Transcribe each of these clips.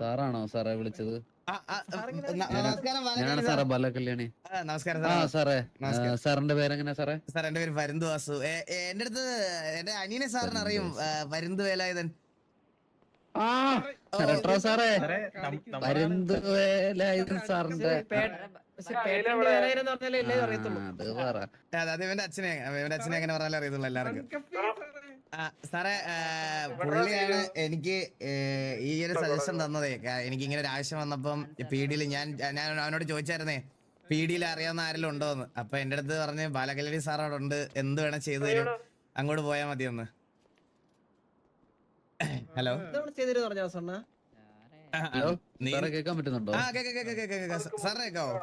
സാറാണോ സാറേ വിളിച്ചത്? ഞാനാണ് സാറേ ബാല കല്യാണി. ആ, നമസ്കാരം ആ സാർ സാറേ സാറിന്റെ പേരെങ്ങനെയാ സാറേ? സാർ എന്റെ പേര് വരുന്ന വാസു. എന്റെ അടുത്ത് എന്റെ അനിയനെ സാറിന് അറിയും ആ, വേലായുധൻ. ആ റെട്രോ സാറേ. പരുന്ത് വേലായുധൻ സാറിന്റെ അത് പറ. അതെ ഇവന്റെ അച്ഛനെ ഇവന്റെ അച്ഛനെ എങ്ങനെ പറഞ്ഞാലും അറിയത്തുള്ളൂ എല്ലാവർക്കും. സാറേ പുള്ളിയാണ് എനിക്ക് ഈ ഒരു സജഷൻ തന്നതേ. എനിക്ക് ഇങ്ങനെ ഒരു ആവശ്യം വന്നപ്പം പി ഡിയിൽ ഞാൻ ഞാൻ അവനോട് ചോദിച്ചായിരുന്നേ പി ഡിയിൽ അറിയാവുന്ന ആരെങ്കിലും ഉണ്ടോ എന്ന് അപ്പൊ എന്റെ അടുത്ത് പറഞ്ഞ് ബാലകല്യാണി സാർ അവിടെ ഉണ്ട്. എന്ത് വേണം ചെയ്തു തരും. അങ്ങോട്ട് പോയാൽ ഒന്ന് ഹലോ? ഹലോ നീ- സാറേ കേൾക്കാൻ പറ്റുന്നുണ്ടോ? ആ കേക്ക് കേക്ക് കേക്ക് കേക്ക് സാറിനെ കേക്കാവോ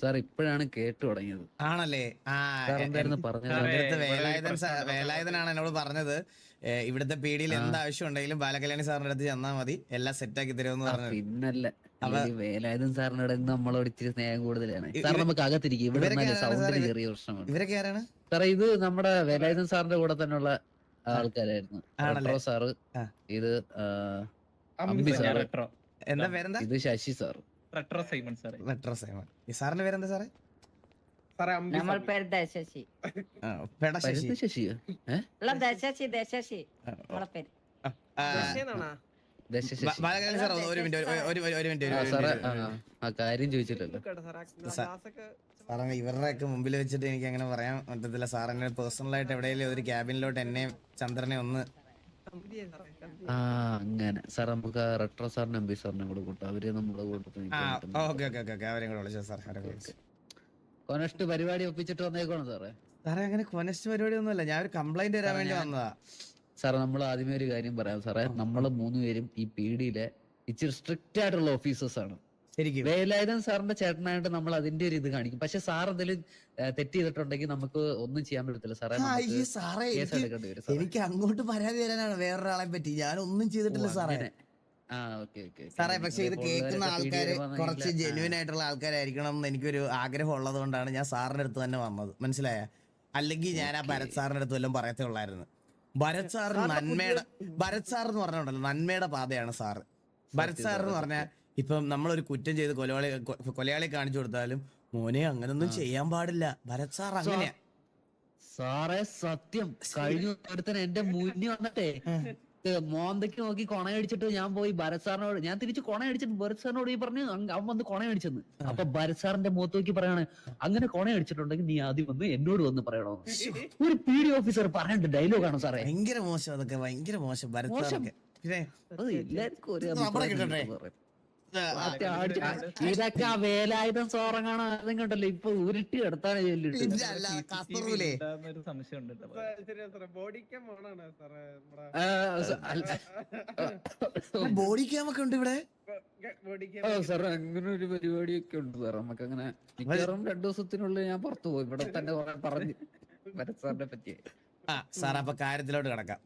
സാർ ഇപ്പോഴാണ് കേട്ടു തുടങ്ങിയത്. ആണല്ലേ? ആ എന്തായിരുന്നു പറഞ്ഞത്? വേലായുധൻ വേലായുധനാണ് എന്നോട് പറഞ്ഞത്. ഇവിടുത്തെ പീടിയിൽ എന്ത് ആവശ്യം ഉണ്ടെങ്കിലും ബാലകല്യാണി സാറിന്റെ അടുത്ത് ചെന്നാൽ മതി. എല്ലാം സെറ്റ് ആക്കി തരുമെന്ന് പറഞ്ഞു പിന്നല്ല. വേലായുധൻ സാറിന്റെ അടുത്ത് സാറിനോട് നമ്മളോട് ഇച്ചിരി സ്നേഹം കൂടുതലാണ്. സാർ നമുക്ക് അകത്തിരിക്കും. ഇവിടെ ചെറിയ പ്രശ്നമാണ് ഇവരൊക്കെ ആരാണ്? സാർ ഇത് നമ്മുടെ വേലായുധൻ സാറിന്റെ കൂടെ തന്നെയുള്ള ആൾക്കാരായിരുന്നു. സാറ് ഇത് അമ്പി സാറ്. എന്താ പേരെന്താ? ഇത് Sasi sir. Retro Simon Simon ഈ സാറിന്റെ പേരെന്താ സാറേ? നമ്മൾ പേര് ദശശി. ആ, പെട ശശി. ദേശശി? ദേശശി പേര്. ആ, ദശയെന്നാണാ? ദശശശി. ബ- ബാലകല്യാണി ഒരു മിനിറ്റ് ഒരു- ഒരു ഒരു- ഒരു മിനിറ്റ് സാറേ ഇവരുടെയൊക്കെ മുമ്പിൽ വെച്ചിട്ട് എനിക്ക് അങ്ങനെ പറയാൻ പറ്റത്തില്ല. സാർ എന്നെ പേഴ്സണൽ ആയിട്ട് എവിടെയെങ്കിലും ഒരു ക്യാബിനിലോട്ട് എന്നെ ചന്ദ്രനെ ഒന്ന്. ആ അങ്ങനെ. സാർ നമുക്ക് റെട്രോ സാറിനും എംബി സാറിനും കൂടെ കൂട്ടാം. അവർ നമ്മുടെ കൂട്ടത്തിൽ ആ ഓക്കെ ഓക്കെ ഓക്കെ ഓക്കെ. അവരെയും കൂടെ വിളിച്ചോ സാർ അവരെ വിളിച്ചു. കൊനസ്റ്റ് പരിപാടി ഒപ്പിച്ചിട്ട് വന്നേക്കാണ് സാറേ? സാറേ അങ്ങനെ കൊനസ്റ്റ് പരിപാടി ഒന്നുമല്ല ഞാൻ ഒരു കംപ്ലൈന്റ് തരാൻ വേണ്ടി വന്നതാ. സാർ നമ്മൾ ആദ്യമേ ഒരു കാര്യം പറയാം. സാറേ നമ്മൾ മൂന്നുപേരും ഈ പീഡിയിലെ ഇച്ചിരി സ്ട്രിക്റ്റ് ആയിട്ടുള്ള ഓഫീസേഴ്സ് ആണ്. ശരിക്കും. വേലായുധൻ സാറിന്റെ ചേട്ടനായിട്ട് നമ്മൾ അതിന്റെ ഒരു ഇത് കാണിക്കും. പക്ഷെ സാർ എന്തെങ്കിലും തെറ്റ് ചെയ്തിട്ടുണ്ടെങ്കിൽ നമുക്ക് ഒന്നും ചെയ്യാൻ പറ്റത്തില്ല. സാറേ ഈ സാറേ എനിക്ക് അങ്ങോട്ട് പരാതി തരാനാണ് വേറൊരാളെ പറ്റി. ഞാൻ ഒന്നും ചെയ്തിട്ടില്ല സാറേ. സാറേ പക്ഷെ ഇത് കേൾക്കുന്ന ആൾക്കാർ കുറച്ച് ജെന്യൂൻ ആയിട്ടുള്ള ആൾക്കാരായിരിക്കണം എന്ന് എനിക്കൊരു ആഗ്രഹം ഉള്ളത് കൊണ്ടാണ് ഞാൻ സാറിന്റെ അടുത്ത് തന്നെ വന്നത്. മനസ്സിലായ? അല്ലെങ്കിൽ ഞാൻ ആ ഭരത് സാറിന്റെ അടുത്ത് വല്ലതും പറയത്തേ ഉള്ളായിരുന്നു. ഭരത് സാർ നന്മയുടെ ഭരത് സാർ എന്ന് പറഞ്ഞുണ്ടല്ലോ നന്മയുടെ പാതയാണ് സാറ്. ഭരത് സാർ എന്ന് പറഞ്ഞാൽ ഇപ്പം നമ്മളൊരു കുറ്റം ചെയ്ത് കൊലയാളി കൊലയാളി കാണിച്ചു കൊടുത്താലും മോനെ അങ്ങനൊന്നും ചെയ്യാൻ പാടില്ല. ഭരത് സാർ അങ്ങനെയാ സാറേ സത്യം. കഴിഞ്ഞ ഒരുത്തൻ എന്റെ മുന്നി വന്നിട്ടേ മോന്തയ്ക്ക് നോക്കി കൊണയടിച്ചിട്ട് ഞാൻ പോയി ഭരത് സാറിനോട് ഞാൻ തിരിച്ച് കൊണയടിച്ചിട്ട് ഭരത് സാറിനോട് ഈ പറഞ്ഞു "അങ് അവൻ വന്ന് കൊണയടിച്ചെന്ന്. അപ്പൊ ഭരത് സാറിന്റെ മുഖത്ത് നോക്കി പറയാണ് അങ്ങനെ കൊണയടിച്ചിട്ടുണ്ടെങ്കിൽ നീ ആദ്യം വന്ന് എന്നോട് വന്ന് പറയണോ? ഒരു പി ഡി ഓഫീസർ പറയണ്ട ഡയലോഗ് ഡയലോഗാണ് സാറേ? ഭയങ്കര മോശം അതൊക്കെ ഭയങ്കര മോശം ഭരത് മോശം. പിന്നെ അത് എല്ലാവർക്കും ഒരു ഇതൊക്കെ ആ വേലായുധം സോറങ്ങാണ്? ആദ്യം കണ്ടല്ലോ. ഇപ്പൊ ഉരുട്ടി സ- അല്ല- ബോഡി ക്യാം ഒക്കെ ഉണ്ട് ഇവിടെ? സാർ അങ്ങനെ ഒരു പരിപാടിയൊക്കെ ഉണ്ട് സാർ നമുക്ക് അങ്ങനെ മിക്കവാറും രണ്ടു ദിവസത്തിനുള്ളിൽ ഞാൻ പുറത്തു പോയി ഇവിടെ തന്നെ പറഞ്ഞു ഭരത് സാറിനെ പറ്റി ആ സാർ അപ്പൊ കാര്യത്തിലോട്ട് കിടക്കാം.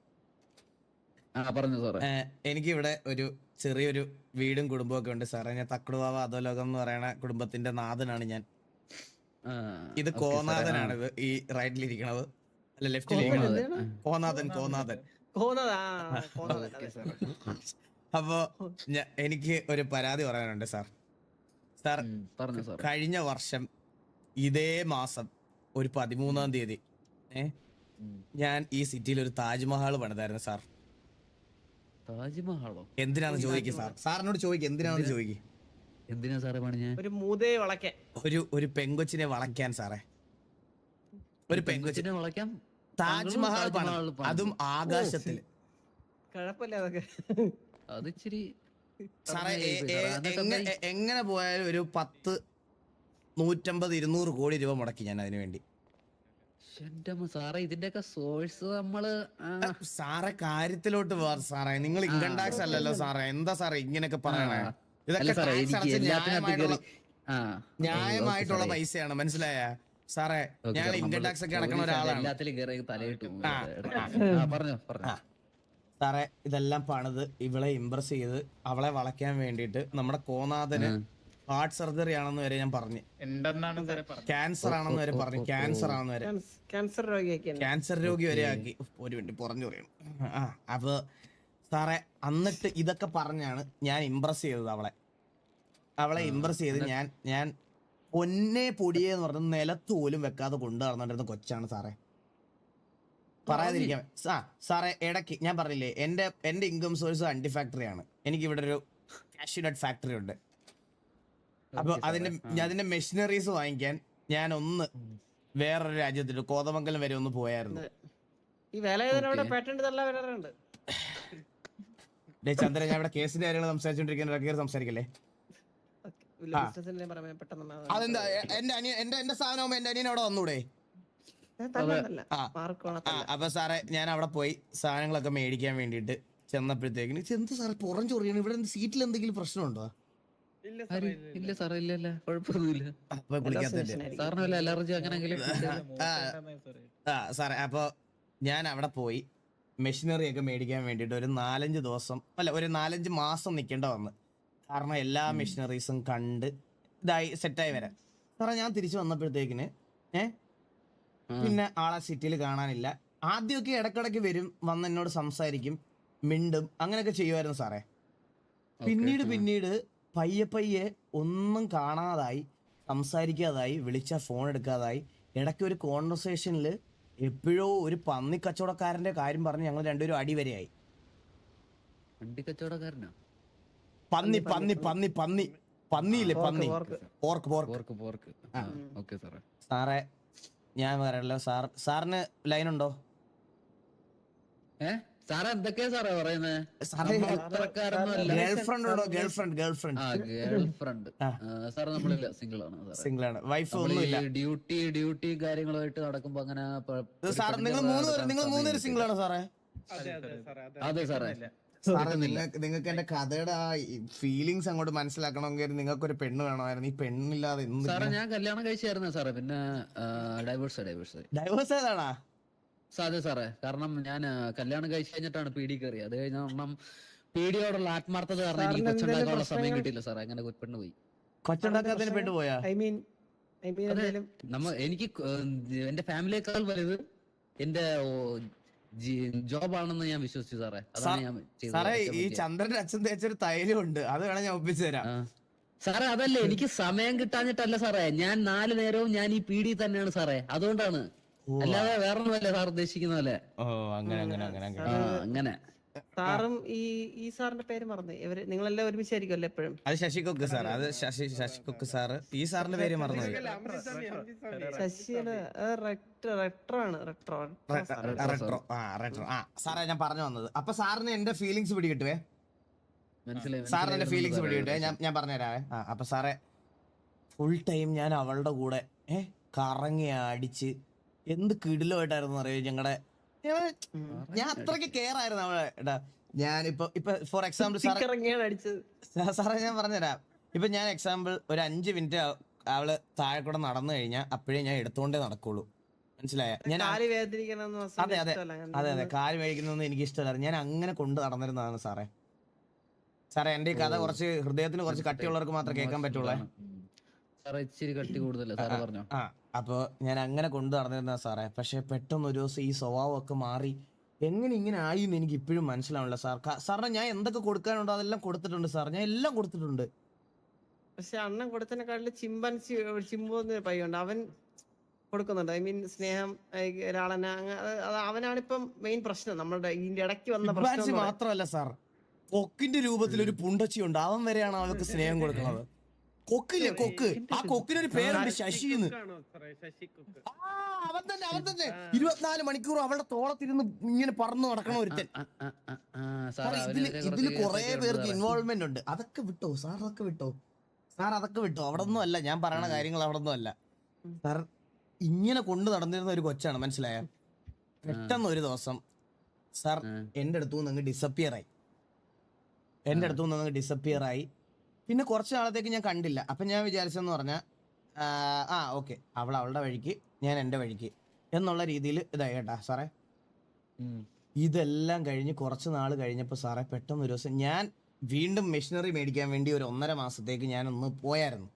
ആ പറഞ്ഞു സാറേ. ഏഹ്, എനിക്കിവിടെ ഒരു ചെറിയൊരു വീടും കുടുംബവും ഒക്കെ ഉണ്ട് സാറേ. ഞാൻ തക്കടുവാവ അധോലോകം എന്ന് പറയുന്ന കുടുംബത്തിന്റെ നാഥനാണ് ഞാൻ. ഇത് കോനാഥനാണ് ഇത് ഈ റൈറ്റിൽ ഇരിക്കണത് അല്ല ലെഫ്റ്റിൽ ഇരിക്കണത്. കോനാഥൻ കോനാഥൻ. അപ്പോ എനിക്ക് ഒരു പരാതി പറയാനുണ്ട് സാർ. സാർ കഴിഞ്ഞ വർഷം ഇതേ മാസം ഒരു പതിമൂന്നാം തീയതി ഏ ഞാൻ ഈ സിറ്റിയിൽ ഒരു താജ്മഹൽ പണിതായിരുന്നു സാർ. താജ്മഹാളോ എന്തിനാണ് ചോദിക്കുക സാർ? സാറിനോട് ചോദിക്കുക എന്തിനാണെന്ന് ചോദിക്കുക എന്തിനാ സാറേ പണിഞ്ഞ ഒരു മൂതേ വളയ്ക്കാൻ. ഒരു ഒരു പെങ്കൊച്ചിനെ വളയ്ക്കാൻ സാറേ. ഒരു പെങ്കൊച്ചിനെ വളയ്ക്കാൻ വളയ്ക്കാം? താജ്മഹൽ പണിതു. അതും ആകാശത്തിൽ. കുഴപ്പമില്ല അതൊക്കെ. അത് ഇച്ചിരി സാറേ എങ്ങനെ പോയാലും ഒരു പത്ത് നൂറ്റമ്പത് ഇരുന്നൂറ് കോടി രൂപ മുടക്കി ഞാൻ അതിനു വേണ്ടി. സാറേ ഇതിന്റെയൊക്കെ സോഴ്സ് നമ്മൾ സാറെ കാര്യത്തിലോട്ട് പോവാ സാറേ. നിങ്ങൾ ഇൻകം ടാക്സ് അല്ലല്ലോ സാറേ. എന്താ സാറേ ഇങ്ങനെയൊക്കെ പറയണേ? ഇതൊക്കെ അടച്ച് ന്യായമായിട്ടുള്ള പൈസയാണ്. മനസ്സിലായ? സാറേ ഞാൻ ഇൻകം ടാക്സ് ഒക്കെ അടക്കണ ഒരാളാണ്. എല്ലാത്തിലും കയറി തലയിട്ട് ആ. ആ, പറഞ്ഞോ പറഞ്ഞോ. സാറേ ഇതെല്ലാം പണിത് ഇവളെ ഇമ്പ്രസ് ചെയ്ത് അവളെ വളയ്ക്കാൻ വേണ്ടിയിട്ട് നമ്മുടെ കോനാഥന് ഹാർട്ട് സർജറി ആണെന്ന് വരെ ഞാൻ പറഞ്ഞു. ക്യാൻസർ ആണെന്ന് വരെ പറഞ്ഞു. ക്യാൻസർ ആണെന്ന് വരെ. ക്യാൻസർ രോഗിയൊക്കെ ഉണ്ട്. ക്യാൻസർ രോഗി വരെ ആക്കി. ഒരു മിനിറ്റ് പറഞ്ഞു പറയും ആ അപ്പൊ സാറേ എന്നിട്ട് ഇതൊക്കെ പറഞ്ഞാണ് ഞാൻ ഇമ്പ്രസ് ചെയ്തത് അവളെ. അവളെ ഇമ്പ്രസ് ചെയ്ത് ഞാൻ ഞാൻ പൊന്നെ പൊടിയെന്ന് പറഞ്ഞ നിലത്ത് പോലും വെക്കാതെ കൊണ്ടു നടന്നിരുന്ന കൊച്ചാണ് സാറേ. പറയാതിരിക്കാം ആ സാറേ ഇടയ്ക്ക് ഞാൻ പറഞ്ഞില്ലേ എന്റെ എന്റെ ഇൻകം സോഴ്സ് അണ്ടി ഫാക്ടറിയാണ് എനിക്ക് ഇവിടെ ഒരു കാഷ്യൂനട്ട് ഫാക്ടറി ഉണ്ട്. അപ്പൊ അതിന്റെ അതിന്റെ മെഷീനറീസ് വാങ്ങിക്കാൻ ഞാൻ ഒന്ന് വേറൊരു രാജ്യത്തിൽ കോതമംഗലം വരെ ഒന്ന് പോയായിരുന്നു. ഈ. പേറ്റന്റ് ഡേ ചന്ദ്രൻ ഞാൻ ഇവിടെ കേസിന്റെ കാര്യങ്ങൾ സംസാരിച്ചോണ്ടിരിക്കുന്ന കയറി സംസാരിക്കല്ലേ? അതെന്താ എന്റെ അനിയൻ എന്റെ എന്റെ സാധനവും എന്റെ അനിയൻ അവിടെ വന്നൂടെ? അപ്പൊ സാറേ ഞാൻ അവിടെ പോയി സാധനങ്ങളൊക്കെ മേടിക്കാൻ വേണ്ടിട്ട് ചെന്നപ്പോഴത്തേക്കിന് എന്ത് സാറേ പുറം ചൊറിയാണ്? ഇവിടെ സീറ്റിൽ എന്തെങ്കിലും പ്രശ്നമുണ്ടോ? ഇല്ല സാറേ ഇല്ല ഇല്ല കുഴപ്പമൊന്നുമില്ല. അപ്പൊ സാറിന് വല്ല അലർജി അങ്ങനെങ്കിലും ആ സാറേ അപ്പൊ ഞാൻ അവിടെ പോയി മെഷീനറി ഒക്കെ മേടിക്കാൻ വേണ്ടിട്ട് ഒരു നാലഞ്ച് ദിവസം അല്ല ഒരു നാലഞ്ച് മാസം നിൽക്കേണ്ട വന്ന്. കാരണം എല്ലാ മെഷീനറീസും കണ്ട് ഇതായി സെറ്റായി വരാൻ. സാറേ ഞാൻ തിരിച്ചു വന്നപ്പോഴത്തേക്കിന് ഏ? പിന്നെ ആളെ സിറ്റിയിൽ കാണാനില്ല. ആദ്യമൊക്കെ ഇടക്കിടക്ക് വരും വന്ന് എന്നോട് സംസാരിക്കും മിണ്ടും അങ്ങനെയൊക്കെ ചെയ്യുമായിരുന്നു സാറേ. പിന്നീട് പിന്നീട് പയ്യെ പയ്യെ ഒന്നും കാണാതായി സംസാരിക്കാതായി വിളിച്ചാൽ ഫോൺ എടുക്കാതായി. ഇടയ്ക്ക് ഒരു കോൺവെർസേഷനിൽ എപ്പോഴോ ഒരു പന്നി കച്ചവടക്കാരന്റെ കാര്യം പറഞ്ഞ് ഞങ്ങൾ രണ്ടുപേരും അടിവരെയായി പന്നി പന്നി പന്നി പന്നി. പന്നിയില്ലേ പന്നി? പോർക്ക്. Pork pork. സാറേ. സാറേ ഞാൻ പറയല്ലോ സാർ സാറിന് ലൈൻ ഉണ്ടോ? ഏ? സാറേ എന്തൊക്കെയാ സാറേ പറയുന്നത്. സാറേ നമ്മളില്ല. സിംഗിൾ ആണ് സിംഗിൾ ആണ് വൈഫ് ഒന്നുമില്ല. ഡ്യൂട്ടി ഡ്യൂട്ടി കാര്യങ്ങളുമായിട്ട് നടക്കുമ്പോ അങ്ങനെ സാർ നിങ്ങൾ മൂന്ന് നിങ്ങൾ സിംഗിൾ ആണോ സാറേ? അതെ സാറേ സാറേ. നിങ്ങൾക്ക് എന്റെ കഥയുടെ ആ ഫീലിങ്സ് അങ്ങോട്ട് മനസ്സിലാക്കണമെങ്കിൽ നിങ്ങൾക്ക് ഒരു പെണ്ണ് വേണമായിരുന്നു. ഈ പെണ്ണില്ലാതെ സാറേ ഞാൻ കല്യാണം കഴിച്ചായിരുന്നു സാറേ. പിന്നെ ഡൈവേഴ്സ് ഡൈവേഴ്സ് ഡൈവേഴ്സ് ഏതാണാ അതെ സാറേ. കാരണം ഞാൻ കല്യാണം കഴിച്ചു കഴിഞ്ഞിട്ടാണ് പി ഡി കയറിയത് അത് കഴിഞ്ഞ കാരണം പി ഡിയോടുള്ള ആത്മാർത്ഥത കാരണം എനിക്ക് കൊച്ചുണ്ടാക്കാനുള്ള സമയം? കിട്ടിയില്ല സാറേ. അങ്ങനെ പെണ്ണ് പോയി. കൊച്ചുണ്ടാക്കാത്തിന് പെട്ടുപോയാ പോയാ? I mean. നമ്മ എനിക്ക് എന്റെ ഫാമിലിയേക്കാൾ വലുത് എന്റെ ജോബാണെന്ന് ഞാൻ വിശ്വസിച്ചു സാറേ. അതാണ് ഞാൻ ചെയ്തത്. സാറേ ഈ ചന്ദ്രൻ ചന്ദ്രന്റെ അച്ഛൻ തേച്ചൊരു തൈലം ഉണ്ട് അത് വേണം ഞാൻ ഒപ്പിച്ചു തരാം. സാറേ അതല്ലേ. എനിക്ക് സമയം കിട്ടാഞ്ഞിട്ടല്ല സാറേ. ഞാൻ നാല് നേരവും ഞാൻ ഈ പീഡി തന്നെയാണ് സാറേ. അതുകൊണ്ടാണ് അല്ലാതെ വേറൊന്നുമല്ല സാർ ഉദ്ദേശിക്കുന്ന ഓ അങ്ങനെ അങ്ങനെ. അങ്ങനെ അങ്ങനെ ആ അങ്ങനെ. സാറും ഈ ഈ സാറിന്റെ പേര് മറന്നു. ഇവർ നിങ്ങളെല്ലാം ഒരുമിച്ചായിരിക്കും അല്ലേ എപ്പോഴും. അത് ശശി കൊക്ക് സാർ അത് ശശി ശശി കൊക്ക് സാറ്. ഈ സാറിന്റെ പേര് മറന്നു ശശിയുടെ റെക്ടർ റെട്രോ ആണ് റെട്രോ ആ റെട്രോ ആ സാറേ ഞാൻ പറഞ്ഞു വന്നത്. അപ്പൊ സാറിന് എന്റെ ഫീലിങ്സ് പിടികിട്ടുവേ? മനസ്സിലായി സാറിന് എന്റെ ഫീലിങ്സ് സാറേ. പിടികിട്ടുവേ? ഞാൻ ഞാൻ പറഞ്ഞുതരാവേ. ആ അപ്പൊ സാറേ ഫുൾ ടൈം ഞാൻ അവളുടെ കൂടെ ഏഹ് കറങ്ങി അടിച്ച് എന്ത് കിടിലമായിട്ടായിരുന്നു അറിയോ ഞങ്ങളുടെ ഞാൻ അത്രയ്ക്ക് കെയർ ആയിരുന്നു അവളെ എടാ. ഞാനിപ്പോ ഇപ്പൊ ഫോർ എക്സാമ്പിൾ സാറേ ഞാൻ പറഞ്ഞുതരാം. ഇപ്പൊ ഞാൻ എക്സാമ്പിൾ ഒരു അഞ്ച് മിനിറ്റ് അവൾ താഴെ കൂടെ നടന്നു കഴിഞ്ഞാൽ അപ്പോഴേ ഞാൻ എടുത്തുകൊണ്ടേ നടക്കുള്ളൂ. മനസ്സിലായ? ഞാൻ അതെ അതെ. അതെ അതെ. കാൽ മേടിക്കുന്നൊന്നും എനിക്ക് ഇഷ്ടമല്ല ഞാൻ അങ്ങനെ കൊണ്ട് നടന്നിരുന്നതാണ് സാറേ. സാറേ എന്റെ ഈ കഥ കുറച്ച് ഹൃദയത്തിന് കുറച്ച് കട്ടിയുള്ളവർക്ക് മാത്രമേ കേൾക്കാൻ പറ്റുള്ളൂ. ഇച്ചിരി കട്ടി കൂടുതലേ. സാറ് പറഞ്ഞോ. ആ അപ്പൊ ഞാൻ അങ്ങനെ കൊണ്ടു നടന്നിരുന്ന സാറേ. പക്ഷെ പെട്ടെന്ന് ഒരു ദിവസം ഈ സ്വഭാവമൊക്കെ മാറി. എങ്ങനെ ഇങ്ങനെ ആയി എന്ന് എനിക്ക് ഇപ്പോഴും മനസ്സിലാവുന്നില്ല സാർ. ക- സാറിന് ഞാൻ എന്തൊക്കെ കൊടുക്കാനുണ്ടോ അതെല്ലാം കൊടുത്തിട്ടുണ്ട് സാർ. ഞാൻ എല്ലാം കൊടുത്തിട്ടുണ്ട്. പക്ഷെ അണ്ണൻ കൊടുത്തതിനെക്കാട്ടിൽ ചിമ്പൻസി ചിമ്പു എന്നൊരു പയ്യുണ്ട് അവൻ കൊടുക്കുന്നുണ്ട്. ഐ മീൻ സ്നേഹം ഒരാളെന്നെ അങ്ങ- അത് അത് അവനാണിപ്പം മെയിൻ പ്രശ്നം. നമ്മളുടെ ഇതിന്റെ ഇടയ്ക്ക് വന്ന പ്രശ്നം എന്ന്. മാത്രമല്ല സാർ. കൊക്കിന്റെ രൂപത്തിൽ ഒരു പുണ്ടച്ചിയുണ്ട്. അവൻ വരെയാണ് അവൾക്ക് സ്നേഹം കൊടുക്കുന്നത്. കൊക്കില്ലേ കൊക്ക്. ആ കൊക്കിനൊരു പേരുണ്ട് ശശി എന്ന് ആ, അവൻ തന്നെ അവൻ തന്നെ. ഇരുപത്തിനാല് മണിക്കൂർ അവളുടെ തോളത്തിരുന്ന് ഇങ്ങനെ പറന്നു നടക്കണ ഒരുത്തൻ. സാർ ഇതിൽ ഇതിൽ കൊറേ പേർക്ക് ഇൻവോൾവ്മെന്റ് ഉണ്ട്. അതൊക്കെ വിട്ടോ? സാർ അതൊക്കെ വിട്ടോ? സാർ അതൊക്കെ വിട്ടോ? അവിടെ ഒന്നും അല്ല. ഞാൻ പറയണ കാര്യങ്ങൾ അവിടെ ഒന്നും അല്ല സാർ ഇങ്ങനെ കൊണ്ട് നടന്നിരുന്ന ഒരു കൊച്ചാണ് മനസ്സിലായ? പെട്ടെന്ന് ഒരു ദിവസം സാർ. എന്റെ അടുത്തു നിന്ന് അങ്ങ് ഡിസപ്പിയർ ആയി. എന്റെ അടുത്തു നിന്ന് അങ്ങ് ഡിസപ്പിയർ ആയി. പിന്നെ കുറച്ച് നാളത്തേക്ക് ഞാൻ കണ്ടില്ല. അപ്പം ഞാൻ വിചാരിച്ചെന്ന് പറഞ്ഞാൽ ആ ഓക്കെ. അവൾ അവളുടെ വഴിക്ക് ഞാൻ എന്റെ വഴിക്ക് എന്നുള്ള രീതിയിൽ ഇതായി കേട്ടാ സാറേ. ഇതെല്ലാം കഴിഞ്ഞ് കുറച്ച് നാൾ കഴിഞ്ഞപ്പോൾ സാറേ പെട്ടെന്ന് ഒരു ദിവസം ഞാൻ വീണ്ടും മെഷീനറി മേടിക്കാൻ വേണ്ടി ഒരു ഒന്നര മാസത്തേക്ക് ഞാൻ ഒന്ന് പോയായിരുന്നു.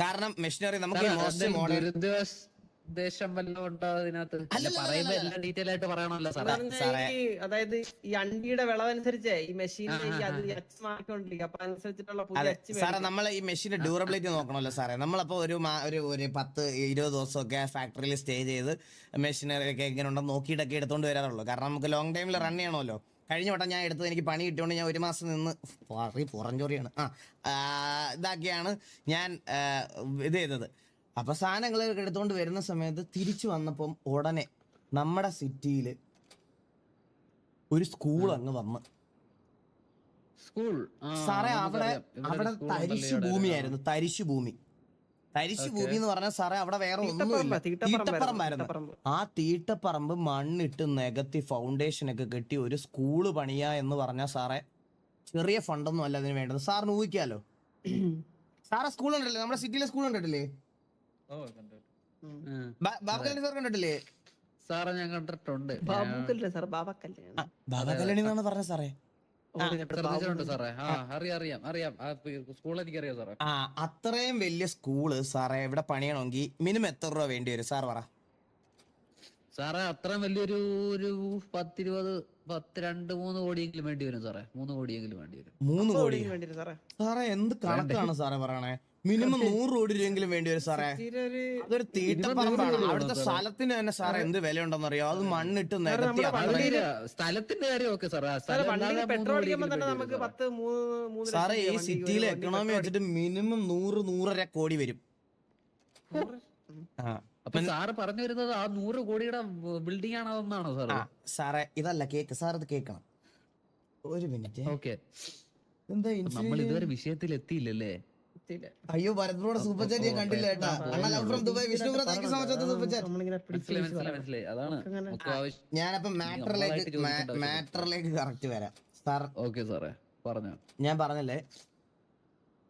കാരണം മെഷീനറി നമുക്ക് മോസ്റ്റ് മോഡൽ ഉദ്ദേശം വല്ലതും ഉണ്ടോ അതിനകത്ത്? അല്ല പറയുമ്പോ എല്ലാം ഡീറ്റെയിൽ ആയിട്ട് പറയണമല്ലോ എന്ന് സാറേ. സാറേ. അതായത് ഈ അണ്ടിയുടെ വിളവനുസരിച്ച് ഈ പുതിയ സാറേ നമ്മൾ ഈ മെഷീന്റെ ഡ്യൂറബിലിറ്റി നോക്കണമല്ലോ സാറേ. നമ്മളപ്പോ ഒരു ഒരു ഒരു പത്ത് ഇരുപത് ദിവസമൊക്കെ ഫാക്ടറിയിൽ സ്റ്റേ ചെയ്ത് മെഷീനറി ഒക്കെ എങ്ങനെ ഉണ്ടോ നോക്കിയിട്ടൊക്കെ എടുത്തോണ്ട് വരാറുള്ളൂ. കാരണം നമുക്ക് ലോങ് ടൈമിൽ റൺ ചെയ്യണമല്ലോ. കഴിഞ്ഞ വട്ടം ഞാൻ എടുത്തത് എനിക്ക് പണി കിട്ടിയോണ്ട് ഞാൻ ഒരു മാസം നിന്ന് പറയും പുറഞ്ചോറിയാണ് ആ ഇതാക്കിയാണ് ഞാൻ ഇത് ചെയ്തത്. അപ്പൊ സാധനങ്ങൾ എടുത്തുകൊണ്ട് വരുന്ന സമയത്ത് തിരിച്ചു വന്നപ്പം ഉടനെ നമ്മുടെ സിറ്റിയിൽ ഒരു സ്കൂൾ അങ്ങ് വന്ന്. സ്കൂൾ സാറേ അവിടെ അവിടെ തരിശു ഭൂമിയായിരുന്നു തരിശു ഭൂമി. തരിശു ഭൂമി എന്ന് പറഞ്ഞാൽ സാറേ അവിടെ വേറെ ഒന്നുമില്ല. തീട്ടപ്പറമ്പ് തീട്ടപ്പറമ്പായിരുന്നു തീട്ടപ്പറമ്പ് ആ തീട്ടപ്പറമ്പ് മണ്ണിട്ട് നികത്തി ഫൗണ്ടേഷൻ ഒക്കെ കെട്ടി ഒരു സ്കൂൾ പണിയാ എന്ന് പറഞ്ഞാൽ സാറേ ചെറിയ ഫണ്ടൊന്നും അല്ല അതിന് വേണ്ടത്. സാറിന് ഊഹിക്കാലോ? സാറേ സ്കൂൾ ഉണ്ടല്ലേ? നമ്മുടെ സിറ്റിയിലെ സ്കൂൾ കണ്ടു ബാബുക്കല്ലി സാർ കണ്ടിട്ടില്ലേ? സാറേ ഞാൻ കണ്ടിട്ടുണ്ട്. ബാബുക്കല്ലേ സാർ ബാബക്കല്ലേ ബാബ കല്യാണി എന്നാണ് പറഞ്ഞ സാറേ? ശ്രദ്ധിച്ചിട്ടുണ്ട് സാറേ. ആ അറിയാം അറിയാം അറിയാം. സ്കൂൾ എനിക്കറിയാം സാറേ. ആ അത്രയും വലിയ സ്കൂൾ സാറേ ഇവിടെ പണിയണമെങ്കിൽ മിനിമം എത്ര രൂപ വേണ്ടി വരും? സാർ പറ. സാറേ അത്രയും വലിയൊരു ഒരു പത്തിരുപത് പത്ത് രണ്ട് മൂന്ന് കോടിയെങ്കിലും വേണ്ടി വരും സാറേ. മൂന്ന് കോടിയെങ്കിലും വേണ്ടി വരും. മൂന്ന് കോടി? വേണ്ടി സാറേ. സാറേ എന്ത് കണക്കാണ് സാറേ പറയണേ? മിനിമം നൂറ് കോടി രൂപയെങ്കിലും വേണ്ടി വരും സാറേ. അതൊരു തീട്ടപ്പറമ്പാണ് അവിടുത്തെ സ്ഥലത്തിന് തന്നെ സാറേ എന്ത് വിലയുണ്ടെന്ന് അറിയോ അത് മണ്ണിട്ട് നിരത്തി സ്ഥലത്തിന്റെ കാര്യം ഓക്കെ സാറേ ഈ സിറ്റിയിലെ എക്കണോമി വെച്ചിട്ട് മിനിമം നൂറ് നൂറര കോടി വരും. ആ. അപ്പൊ സാറ് പറഞ്ഞു വരുന്നത് ആ നൂറ് കോടിയുടെ ബിൽഡിംഗ് ആണോ എന്നാണോ സാറ്? സാറേ ഇതല്ല കേക്ക് സാർ അത് കേക്കണം ഒരു മിനിറ്റ്. ഓക്കെ. എന്താ നമ്മൾ ഇതുവരെ വിഷയത്തിൽ എത്തിയില്ലല്ലേ എത്തിയില്ല. അയ്യോ ഭരത് സൂപ്പർ ചാറ്റ് ഞാൻ കണ്ടില്ല കേട്ടാ. അണ്ണാ love from Dubai Vishnu bro thank you so much super chat. അതാണ് ഞാനപ്പോ മാറ്ററിലേക്ക് മാറ്ററിലേക്ക് കറക്റ്റ് വരാം. സാർ ഓക്കെ സാറേ പറഞ്ഞു. ഞാൻ പറഞ്ഞല്ലേ?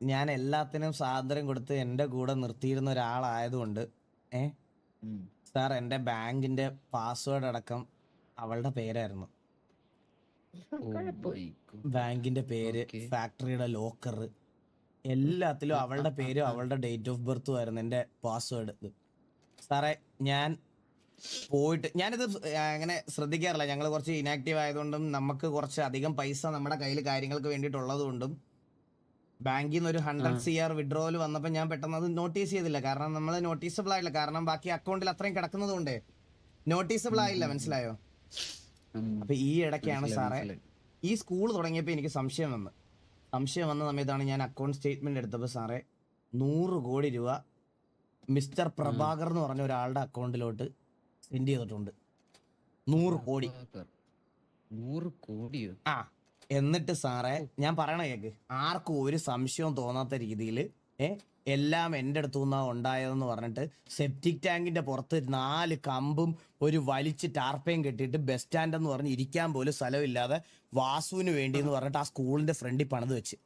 ഞാൻ എല്ലാത്തിനും സ്വാതന്ത്ര്യം കൊടുത്ത് എന്റെ കൂടെ നിർത്തിയിരുന്ന ഒരാളായതുകൊണ്ട് ഏ. സാർ എന്റെ ബാങ്കിന്റെ പാസ്വേഡ് അടക്കം അവളുടെ പേരായിരുന്നു. ബാങ്കിന്റെ പേര് ഫാക്ടറിയുടെ ലോക്കർ എല്ലാത്തിലും അവളുടെ പേരും അവളുടെ ഡേറ്റ് ഓഫ് ബർത്തും ആയിരുന്നു എന്റെ പാസ്വേഡ് ഇത് സാറേ ഞാൻ പോയിട്ട് ഞാനിത് അങ്ങനെ ശ്രദ്ധിക്കാറില്ല. ഞങ്ങൾ കുറച്ച് ഇനാക്റ്റീവ് ആയതുകൊണ്ടും നമുക്ക് കുറച്ച് അധികം പൈസ നമ്മുടെ കയ്യിൽ കാര്യങ്ങൾക്ക് വേണ്ടിയിട്ടുള്ളത് കൊണ്ടും ബാങ്കിൽ നിന്ന് ഒരു ഹൺഡ്രഡ് സി ആർ വിഡ്രോവൽ വന്നപ്പോൾ ഞാൻ പെട്ടെന്ന് അത് നോട്ടീസ് ചെയ്തില്ല. കാരണം നമ്മൾ നോട്ടീസബിൾ ആയില്ല കാരണം ബാക്കി അക്കൗണ്ടിൽ അത്രയും കിടക്കുന്നത് കൊണ്ടേ. നോട്ടീസബിൾ ആയില്ല മനസ്സിലായോ. അപ്പൊ ഈ ഇടയ്ക്കാണ് സാറേ ഈ സ്കൂൾ തുടങ്ങിയപ്പോൾ എനിക്ക് സംശയം വന്നു. സംശയം വന്ന സമയത്താണ് ഞാൻ അക്കൗണ്ട് സ്റ്റേറ്റ്മെന്റ് എടുത്തപ്പോൾ സാറേ നൂറ് കോടി രൂപ മിസ്റ്റർ പ്രഭാകർ എന്ന് പറഞ്ഞ ഒരാളുടെ അക്കൗണ്ടിലോട്ട് സെൻഡ് ചെയ്തിട്ടുണ്ട് നൂറ് കോടി. നൂറ് കോടിയോ ആ എന്നിട്ട് സാറേ ഞാൻ പറയണ കേക്ക് ആർക്കും ഒരു സംശയവും തോന്നാത്ത രീതിയിൽ ഏ എല്ലാം എന്റെ അടുത്തു നിന്നാണ് ഉണ്ടായതെന്ന് പറഞ്ഞിട്ട് സെപ്റ്റിക് ടാങ്കിന്റെ പുറത്ത് നാല് കമ്പും ഒരു വലിച്ച് ടാർപ്പയും കെട്ടിയിട്ട് ബസ് സ്റ്റാൻഡ് എന്ന് പറഞ്ഞ് ഇരിക്കാൻ പോലും സ്ഥലമില്ലാതെ വാസുവിന് വേണ്ടി എന്ന് പറഞ്ഞിട്ട് ആ സ്കൂളിന്റെ ഫ്രണ്ടിൽ പണിത് വെച്ച്.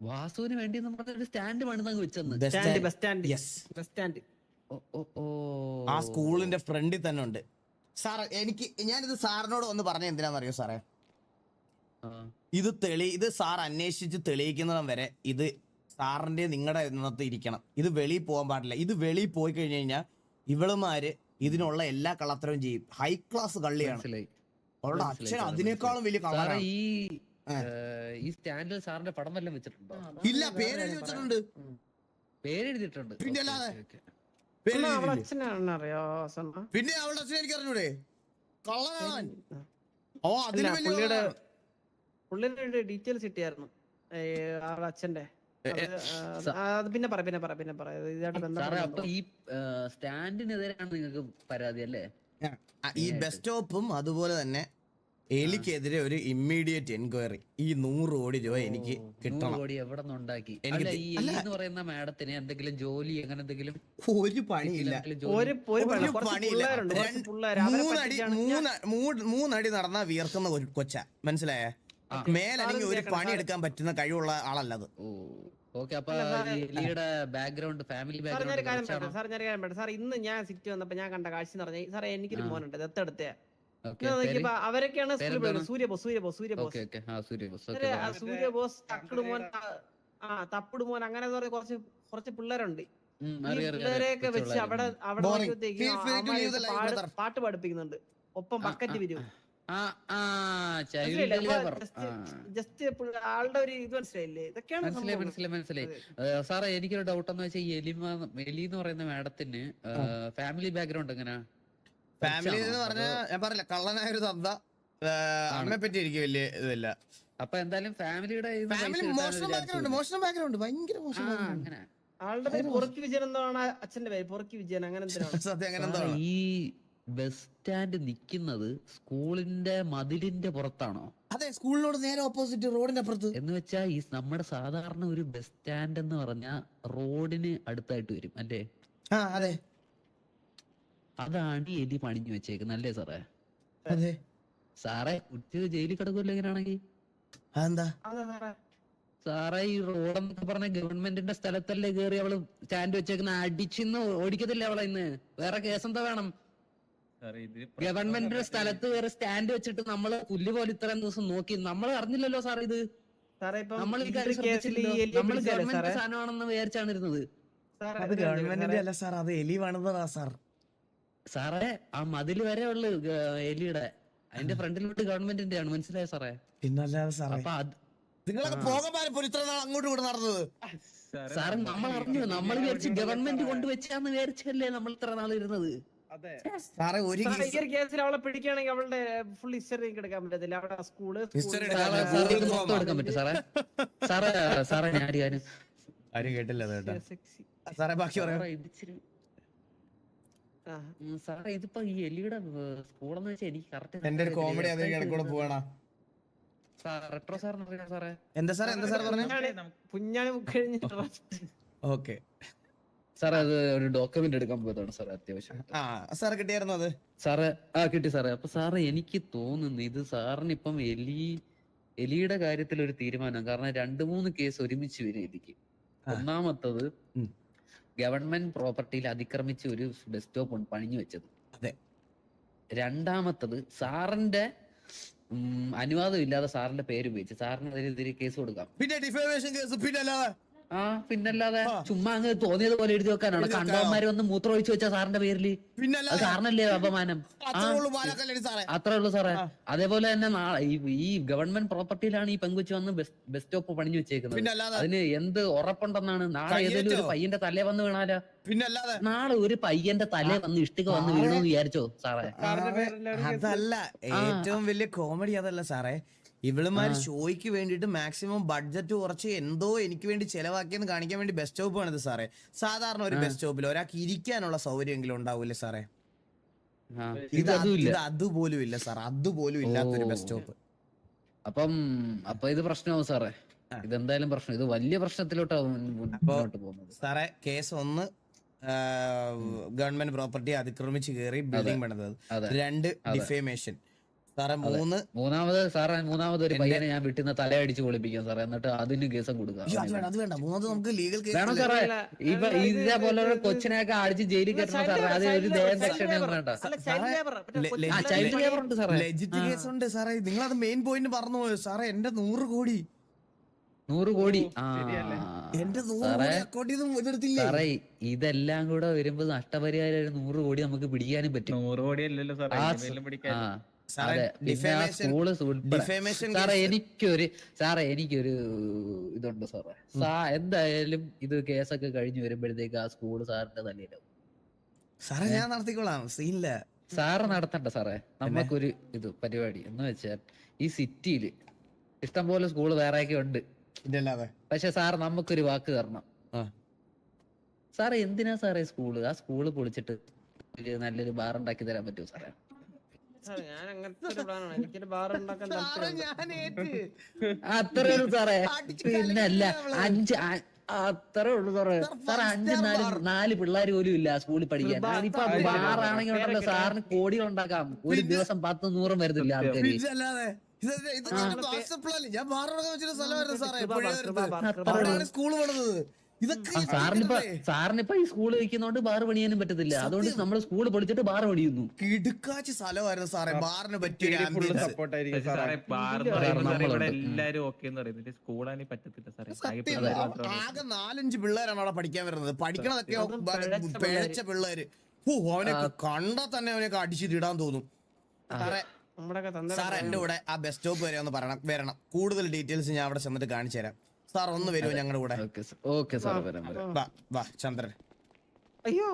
വാസുവിന് വേണ്ടി എന്ന് പറഞ്ഞ ഒരു സ്റ്റാൻഡ് പണിതങ്ങ് വെച്ചെന്ന്. Stand bus stand yes bus stand ഓ, ഓ, ഓ. ആ സ്കൂളിന്റെ ഫ്രണ്ടിൽ തന്നെ ഉണ്ട്. സാർ എനിക്ക് ഞാനിത് സാറിനോട് ഒന്ന് പറഞ്ഞ എന്തിനാണെന്നറിയോ സാറേ? ഇത് തെളി ഇത് സാർ അന്വേഷിച്ച് തെളിയിക്കുന്നിടം വരെ ഇത് സാറിന്റെ നിങ്ങളുടെ ഇന്നത്തെ ഇരിക്കണം. ഇത് വെളിയിൽ പോകാൻ പാടില്ല. ഇത് വെളിയിൽ പോയി കഴിഞ്ഞു കഴിഞ്ഞാൽ ഇവളുമാര് ഇതിനുള്ള എല്ലാ കള്ളത്തരവും ചെയ്യും. ഹൈ ക്ലാസ് കള്ളിയാണ്. അവളുടെ അച്ഛൻ അതിനേക്കാളും വലിയ സാറേ ഈ ഈ സ്റ്റാൻഡിൽ സാറിന്റെ പടം വല്ലതും വെച്ചിട്ടുണ്ടോ? ഇല്ല പേര് എഴുതി വെച്ചിട്ടുണ്ട്. പേരെഴുതിയിട്ടുണ്ട്. പിന്നെ അല്ലാതെ. പിന്നെ അവളുടെ അച്ഛനെ എനിക്ക് അറിഞ്ഞൂടെ കള്ളനാണ് ഓ അതിന് വലിയ പുള്ളിയുടെ. പുള്ളിയുടെ ഡീറ്റെയിൽസ് കിട്ടിയായിരുന്നു. അവളുടെ അച്ഛന്റെ പിന്നെ പറ പിന്നെ പറ പിന്നെ പറ. ഇത് ഇതായിട്ട് ഈ സ്റ്റാൻഡിനെതിരെയാണ് നിങ്ങൾക്ക് പരാതി അല്ലേ? ഈ ബസ് സ്റ്റോപ്പും അതുപോലെ തന്നെ എലിക്കെതിരെ ഒരു ഇമ്മീഡിയറ്റ് എൻക്വയറി. ഈ നൂറ് കോടി രൂപ എനിക്ക് കിട്ടണം. കോടി എവിടെ നിന്നുണ്ടാക്കി എനിക്ക് ഈ എലി എന്ന് പറയുന്ന മാഡത്തിന് എന്തെങ്കിലും ജോലി അങ്ങനെ എന്തെങ്കിലും ഒരു പണിയില്ല മൂന്നടി മൂന്നടി നടന്ന വിയർക്കുന്ന കൊച്ച. മനസ്സിലായേ. മേലല്ലെങ്കിൽ ഒരു പണി. എടുക്കാൻ പറ്റുന്ന കഴിവുള്ള ആളല്ലത്. ഓക്കെ അപ്പൊ ബാക്ക്ഗ്രൗണ്ട് ഫാമിലി സാർ ഞാനൊരു കാര്യം ബാക്ക്ഗ്രൗണ്ട് സാർ കാര്യം ഇന്ന് ഞാൻ സിറ്റി വന്നപ്പോ ഞാൻ കണ്ട കാഴ്ച എന്ന് പറഞ്ഞാൽ സാറേ എനിക്കൊരു. മോനുണ്ട് ദത്തെടുത്ത അവരൊക്കെയാണ് സ്കൂളിൽ സൂര്യബോസ് സൂര്യബോസ് സൂര്യബോസ് സൂര്യ ബോസ് തക്കിട് മോൻ ആ തപ്പിട് മോൻ അങ്ങനെ കുറച്ച് കുറച്ച് പിള്ളേരുണ്ട്. പിള്ളേരെയൊക്കെ വെച്ച് അവിടെ അവിടെ. പാട്ട് പഠിപ്പിക്കുന്നുണ്ട് ഒപ്പം ബക്കറ്റ് വരും ആ ആ ചൈൽഡ് ജസ്റ്റ് ആളുടെ ഒരു ഇത് മനസ്സിലായില്ലേ? ഇതൊക്കെയാണ് മനസ്സിലായി മനസ്സിലായി മനസ്സിലായി. സാറേ എനിക്കൊരു ഡൗട്ട് എന്ന് വെച്ചാൽ എലിമ എലി എന്ന് പറയുന്ന മാഡത്തിന് ഫാമിലി ബാക്ക്ഗ്രൗണ്ട് എങ്ങനെയാ ഫാമിലി എന്ന്? പറഞ്ഞാൽ ഞാൻ പറഞ്ഞില്ല കള്ളനായ ഒരു തന്ത അമ്മയെ പറ്റി എനിക്ക് വലിയ ഇതില്ല. അപ്പൊ എന്തായാലും ഫാമിലിയുടെ ഫാമിലി മോശം ബാക്ക്ഗ്രൗണ്ട് മോശം ബാക്ക്ഗ്രൗണ്ട് ഭയങ്കര മോശം അങ്ങനെ. ആളുടെ പേര് പൊറുക്കി വിജയൻ എന്താണ് അച്ഛന്റെ പേര് പൊറുക്കി വിജയൻ അങ്ങനെ എന്തിനാണ്? സത്യം അങ്ങനെ എന്താണ് ഈ ബസ് സ്റ്റാൻഡ് നിക്കുന്നത് സ്കൂളിന്റെ മതിലിന്റെ പുറത്താണോ? അതെ സ്കൂളിനോട് നേരെ ഓപ്പോസിറ്റ് റോഡിന്റെ അപ്പുറത്ത്. എന്ന് വെച്ചാൽ ഈ നമ്മുടെ സാധാരണ ഒരു ബസ് സ്റ്റാൻഡ് എന്ന് പറഞ്ഞാൽ റോഡിന് അടുത്തായിട്ട് വരും അല്ലേ? ആ അതെ. അതാണ് ഈ എലി പണിഞ്ഞു വെച്ചേക്കുന്നത് അല്ലേ സാറേ? അതെ. സാറേ കുട്ടി ജയിലിൽ കിടക്കുമല്ലോ എങ്ങനെയാണെങ്കിൽ അതെന്താ? അതെ സാറേ ഈ റോഡെന്നൊക്കെ പറഞ്ഞ ഗവൺമെന്റിന്റെ സ്ഥലത്തല്ലേ കേറി അവൾ സ്റ്റാൻഡ് വെച്ചേക്കുന്ന? അടിച്ചിന്ന് ഓടിക്കത്തില്ലേ അവളെ ഇന്ന്? വേറെ കേസ് എന്താ വേണം? ഗവൺമെന്റിന്റെ സ്ഥലത്ത് വേറെ സ്റ്റാൻഡ് വെച്ചിട്ട് നമ്മൾ പുല്ല് പോലെ ഇത്രയും ദിവസം നോക്കി. നമ്മൾ അറിഞ്ഞില്ലല്ലോ സാർ ഇത്. സാറേ ഇപ്പം നമ്മൾ ഈ കാര്യം നമ്മൾ പിടിച്ചല്ലേ ഗവൺമെന്റ് സാറേ? സാധനമാണെന്ന് വിചാരിച്ചാണ് ഇരുന്നത്. സാറേ, അത് ഗവൺമെന്റിന്റെ? അല്ല സാർ അത് എലി സാർ. സാറേ ആ മതിൽ വരെ ഉള്ളു എലിയുടെ. അതിന്റെ ഫ്രണ്ടിലോട്ട് ഗവൺമെന്റിന്റെ ആണ് മനസ്സിലായ സാറേ? പിന്നല്ലാതെ സാറേ. അപ്പൊ അത് നിങ്ങളൊക്കെ പോകാൻ പോലും. ഇത്ര നാൾ അങ്ങോട്ടും നടന്നത്. സാറ് നമ്മൾ അറിഞ്ഞു നമ്മൾ വിചാരിച്ച് ഗവൺമെന്റ് കൊണ്ടുവച്ചാന്ന് വിചാരിച്ചല്ലേ നമ്മൾ ഇത്ര നാൾ ഇരുന്നത്? അതെ സാറേ ഒരു ഒരു കേസിൽ അവളെ പിടിക്കുകയാണെങ്കിൽ അവളുടെ ഫുൾ ഹിസ്റ്ററി എടുക്കാൻ പറ്റത്തില്ല. അവിടെ സ്കൂൾ എടുക്കാൻ പറ്റും സാറേ സാറേ സാറേ ഞാൻ കാര്യം ആരും കേട്ടില്ല കേട്ടോ. സാറേ ബാക്കി പറയാം. സാറേ, ഇതിപ്പോ ഈ എലിയുടെ സ്കൂളെന്ന് വെച്ചാൽ എനിക്ക് കറക്റ്റ് എന്റെ ഒരു കോമഡി അതിന് കിടക്കൂടെ പോവാണ. റെട്രോ അറിയാം സാറേ. എന്താ സാറേ എന്താ സാർ പറഞ്ഞു? കുഞ്ഞാണ് കഴിഞ്ഞിട്ട് ഓക്കെ. സാറേ അത് ഒരു ഡോക്യുമെന്റ് എടുക്കാൻ പോയതാണ് സാറേ അത്യാവശ്യം. ആ സാർ കിട്ടിയായിരുന്നു അത്? സാറേ ആ കിട്ടി സാറേ. അപ്പൊ സാറേ എനിക്ക് തോന്നുന്നു ഇത് സാറിന് ഇപ്പം എലി എലിയുടെ കാര്യത്തിൽ ഒരു തീരുമാനം. കാരണം രണ്ട് മൂന്ന് കേസ് ഒരുമിച്ച് വരും എലിക്ക്. ഒന്നാമത്തത് ഉം. ഗവൺമെന്റ് പ്രോപ്പർട്ടിയിൽ അതിക്രമിച്ച് ഒരു ബസ് സ്റ്റോപ്പ് പണിഞ്ഞു വെച്ചത്. അതെ. രണ്ടാമത്തത് സാറിന്റെ ഉം, അനുവാദം ഇല്ലാതെ സാറിന്റെ പേര് ഉപയോഗിച്ച് സാറിനെതിരെ കേസ് കൊടുക്കാം. പിന്നെ ഡിഫേമേഷൻ കേസ് പിന്നെ അല്ലാതെ ആ പിന്നല്ലാതെ. ചുമ്മാ അങ്ങ് തോന്നിയത് പോലെ എഴുതി വെക്കാനാണ്? കണ്ടവന്മാര് വന്ന് മൂത്രം ഒഴിച്ചു വെച്ച സാറിന്റെ പേരിൽ? അത് സാറിനല്ലേ അപമാനം? അത്രേ ഉള്ളൂ സാറേ. അത്രേ ഉള്ളൂ സാറേ. അതേപോലെ തന്നെ നാളെ ഈ ഗവൺമെന്റ് പ്രോപ്പർട്ടിയിലാണ് ഈ പെങ്കുച്ച് വന്ന് ബസ് സ്റ്റോപ്പ് പണിഞ്ഞു വെച്ചേക്കുന്നത്. അതിന് എന്ത് ഉറപ്പുണ്ടെന്നാണ് നാളെ ഏതെങ്കിലും ഒരു പയ്യന്റെ തലേ വന്ന് വീണാലോ? പിന്നല്ലാതെ നാളെ ഒരു പയ്യന്റെ തലേ വന്ന് ഇഷ്ടിക വന്ന് വീണു വിചാരിച്ചോ സാറേ. അതല്ല ഏറ്റവും വലിയ കോമഡി അതല്ല സാറേ. ഇവളുമാര്. ഷോയ്ക്ക് വേണ്ടിയിട്ട് മാക്സിമം ബഡ്ജറ്റ് കുറച്ച് എന്തോ എനിക്ക് വേണ്ടി ചെലവാക്കിയെന്ന് കാണിക്കാൻ വേണ്ടി ബസ് സ്റ്റോപ്പ് ആണിത് സാറേ. സാധാരണ ഒരു. ബസ് സ്റ്റോപ്പിൽ ഒരാൾക്ക് ഇരിക്കാനുള്ള സൗകര്യമെങ്കിലും ഉണ്ടാവൂലേ സാറേ? ഇത് ഇത് അതുപോലും ഇല്ല സാർ അതുപോലും ഇല്ലാത്തൊരു. ബസ് സ്റ്റോപ്പ് അപ്പം അപ്പൊ ഇത് പ്രശ്നമാവും സാറേ. ഇതെന്തായാലും പ്രശ്നം. ഇത് വലിയ പ്രശ്നത്തിലോട്ടാവും മുന്നോട്ട് പോകുന്നത്. സാറേ കേസ് ഒന്ന് ഗവൺമെന്റ് പ്രോപ്പർട്ടി അതിക്രമിച്ച് കയറി ബിൽഡിംഗ് പണിതത്. രണ്ട്. ഡിഫേമേഷൻ സാറേ മൂന്ന് മൂന്നാമത് സാറേ മൂന്നാമത് ഒരു പയ്യനെ ഞാൻ വീട്ടിൽ നിന്ന് തലയടിച്ച് കുളിപ്പിക്കാം സാറേ. എന്നിട്ട് അതിന് കേസം കൊടുക്കാം അത് വേണ്ട അത് വേണ്ട. മൂന്നാമത് നമുക്ക് ലീഗൽ കേസ് വേണം സാറേ. ഇപ്പൊ ഇതേപോലെ കൊച്ചിനെയൊക്കെ അടിച്ച് ജയിലിൽ കയറ്റണം സാറേ അത് ഒരു ദേഹം child വേണ്ട ചൈൽഡ് ലേബർ ഉണ്ട് സാറേ ലെജിറ്റ് കേസ് ഉണ്ട് സാറേ. നിങ്ങൾ അത് മെയിൻ പോയിന്റ് പറഞ്ഞു പോയോ? സാറേ എന്റെ നൂറ് കോടി. നൂറ് കോടി? എന്റെ നൂറ് സാറേ, കോടി അക്കൗണ്ടിൽ നിന്ന് ഇതെടുത്തില്ലേ? സാറേ ഇതെല്ലാം കൂടെ വരുമ്പോ നഷ്ടപരിഹാരം ഒരു നൂറ് കോടി നമുക്ക് പിടിക്കാനും പറ്റും. നൂറ് കോടി അല്ലല്ലോ സാറേ പിടിക്കാൻ സാറേ എനിക്കൊരു സാറേ എനിക്കൊരു ഇതുണ്ട് സാറേ. സാ എന്തായാലും ഇത് കേസൊക്കെ കഴിഞ്ഞു വരുമ്പോഴത്തേക്ക് ആ സ്കൂൾ സാറിന്റെ തലയിലാവും സാറേ ഞാൻ നടത്തിക്കോളാം. സീനില്ല. സാറ് നടത്തണ്ട സാറേ. നമുക്കൊരു ഇത് പരിപാടി. എന്ന് വെച്ചാൽ ഈ സിറ്റിയിൽ ഇഷ്ടംപോലെ സ്കൂൾ വേറെയൊക്കെ ഉണ്ട്. പക്ഷെ സാർ നമുക്കൊരു വാക്ക് തരണം. സാറേ എന്തിനാ സാറേ സ്കൂൾ ആ സ്കൂൾ പൊളിച്ചിട്ട് നല്ലൊരു ബാർ ഉണ്ടാക്കി തരാൻ പറ്റുമോ സാറേ, ഞാൻ അങ്ങനത്തെ ഒരു പ്ലാനാണ് എനിക്കൊരു ബാർ ഉണ്ടാക്കാൻ സാറേ ഞാൻ ഏറ്റ് അത്രേ ഉള്ളൂ സാറേ. അടിച്ച് പിന്നല്ല അഞ്ച് അത്ര ഉള്ളൂ സാറേ. സാർ, അഞ്ച് നാല് നാല് പിള്ളേർ പോലും ഇല്ല സ്കൂളിൽ പഠിക്കാൻ. അതിപ്പോ ബാറാണെങ്കിൽ ഉണ്ടല്ലോ സാറിന് കോടികൾ ഉണ്ടാക്കാം. ഒരു ദിവസം പത്ത് നൂറും വരുന്നില്ല ആൾക്കാര്. ഞാൻ വെച്ചിട്ട് സ്ഥലമായിരുന്നു സാറേ. സ്കൂൾ ആ സാറിനിപ്പോ സാറിനിപ്പോ ഈ സ്കൂളിൽ വെക്കുന്നോണ്ട് ബാർ പണിയാനും പറ്റത്തില്ല. അതുകൊണ്ട് നമ്മൾ സ്കൂൾ പൊളിച്ചിട്ട് ബാർ പണിയുന്നു. കിടുക്കാച്ചി സ്ഥലമായിരുന്നു സാറേ. ബാറിന് പറ്റിയ എല്ലാരും ഓക്കെ എന്ന് പറയുന്നത് സ്കൂളാണെങ്കിൽ പറ്റത്തില്ല സാറേ. ആകെ നാലഞ്ച് പിള്ളേരാണ് അവിടെ പഠിക്കാൻ വരുന്നത്. പഠിക്കണതൊക്കെ പിഴച്ച പിള്ളേര്. ഓ അവനൊക്കെ കണ്ടാ തന്നെ അവനൊക്കെ അടിച്ചിടാൻ തോന്നും. സാറേ സാർ എന്റെ കൂടെ ആ ബസ് സ്റ്റോപ്പ് വരെ ഒന്ന് പറയണം. വരണം. കൂടുതൽ ഡീറ്റെയിൽസ് ഞാൻ അവിടെ ചെന്നിട്ട് കാണിച്ചു തരാം സാർ ഒന്ന് വരുമോ ഞങ്ങളുടെ കൂടെ? ഓക്കെ ഓക്കെ സാർ വരാം വരാം. വാ വാ ചന്ദ്രൻ. അയ്യോ.